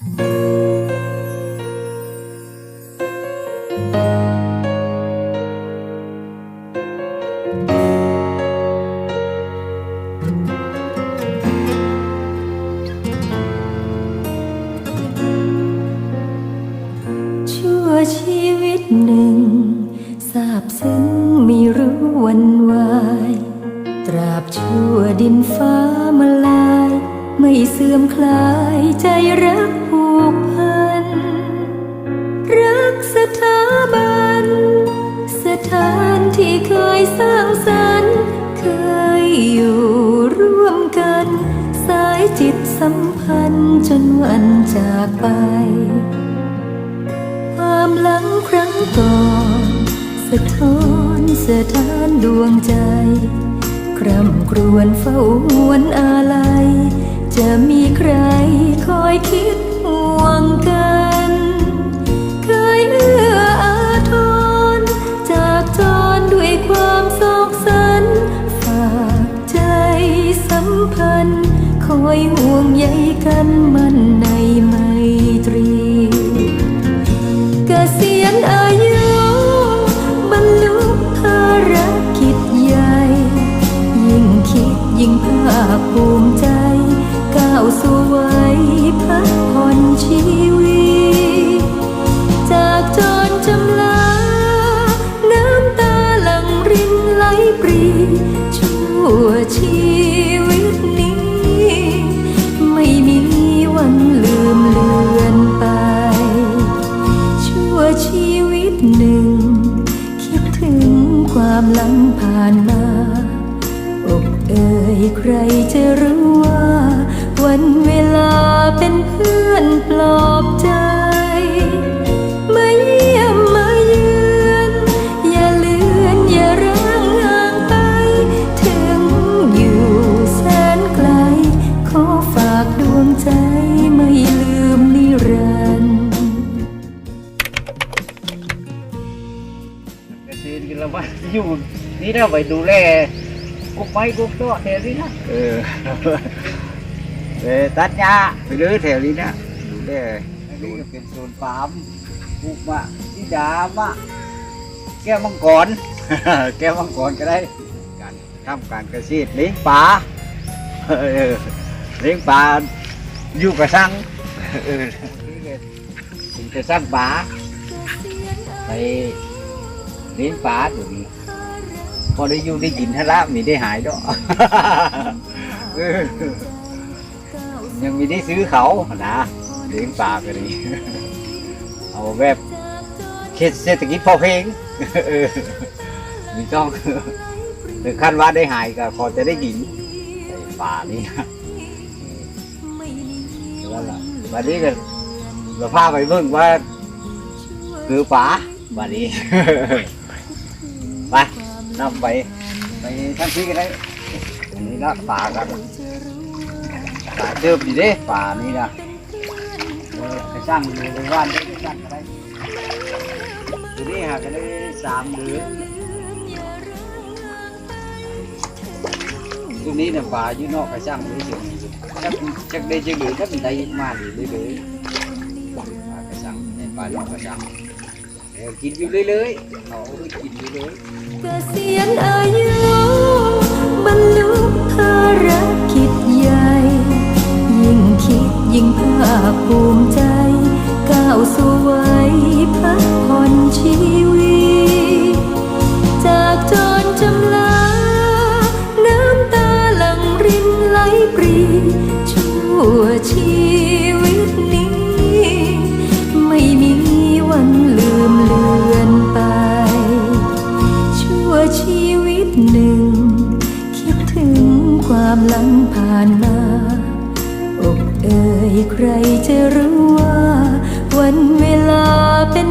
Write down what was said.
ชั่วชีวิตหนึ่งทราบซึ้งไม่รู้วันวาย ตราบชั่วดินฟ้ามาลาย ไม่เสื่อมคลายใจรักผูก สัมพันธ์จนวันจากไป ความหลังครั้งก่อนสะท้อนสถานดวงใจ คร่ำครวญเฝ้าหวนอาลัย จะมีใครคอยคิดห่วงกัน เคยเอื้ออาทรจากจรด้วยความโศกสัน ฝากใจสัมพันธ์คอยห่ว ยิ่งภาคภูมิใจ ก้าวสู่วัยพักผ่อนชีวิต จากจรจำลา น้ำตาหลั่งรินไหลปรี ชั่วชีวิตนี้ ไม่มีวันลืมเลือนไป ชั่วชีวิตหนึ่ง คิดถึงความหลัง เอ่ใครจะรู้ว่า วันเวลาเป็นเพื่อนปลอบใจมาเยี่ยมมาเยือนอย่าเลือนอย่าร้างห่างไปถึงอยู่แสนไกลขอฝากดวงใจไม่ลืมนิรันต์เกษตรกินละมันอยู่นี่นะไปดูแล กุ๊กไม้กุ๊กโต๊ะแถวนี้นะเออไปตัดหญ้าไปเลื้อแถวนี้นะดูแลดูเป็นโซนฟาร์มปลูกมะที่ดามะแก้วมังกร แก้วมังกรก็ได้ การทำการเกษตรเลี้ยงปลาเออเลี้ยงปลาอยู่กระสังเออนี่ก็เป็นกระสังปลาไปเลี้ยงปลาตัวนี้ พอได้อยู่ได้กินทะละมีได้หายดอกเออยังมีได้ซื้อเขานะเลี้ยงปลาก็ดีเอาแบบเขตเศรษฐกิจพอเพียงเออมีต้องถึงขั้นว่าได้หายก็พอจะได้กินไอ้ปลานี่นะแล้วล่ะวันนี้ก็เราพาไปเบิ่งว่าคือป๋าบัดนี้ไป นำไปไปทั้งที่กันได้อันนี้นะป่ากันป่าเดิมดีเด้ป่านี่นะเออไปสร้างอยู่ในบ้านได้สร้างอะไรทีนี้หากันได้สามเดือนตัวนี้เนี่ยป่าอยู่นอกไปสร้างไว้เฉยจักจักได้จักเหลือจักได้มาดีเลยเลยป่าไปสร้างในป่านอกไปสร้าง กินอยู่เรื่อยๆเขากินอยู่เรื่อยเกษียณอายุบรรลุภารกิจใหญ่ ยิ่งคิดยิ่งภาคภูมิใจ ก้าวสู่วัยพักผ่อนชีวิต จากจรจำลา น้ำตาหลั่งรินไหลปรีชั่วชี ใครจะรู้ว่า วันเวลาเป็น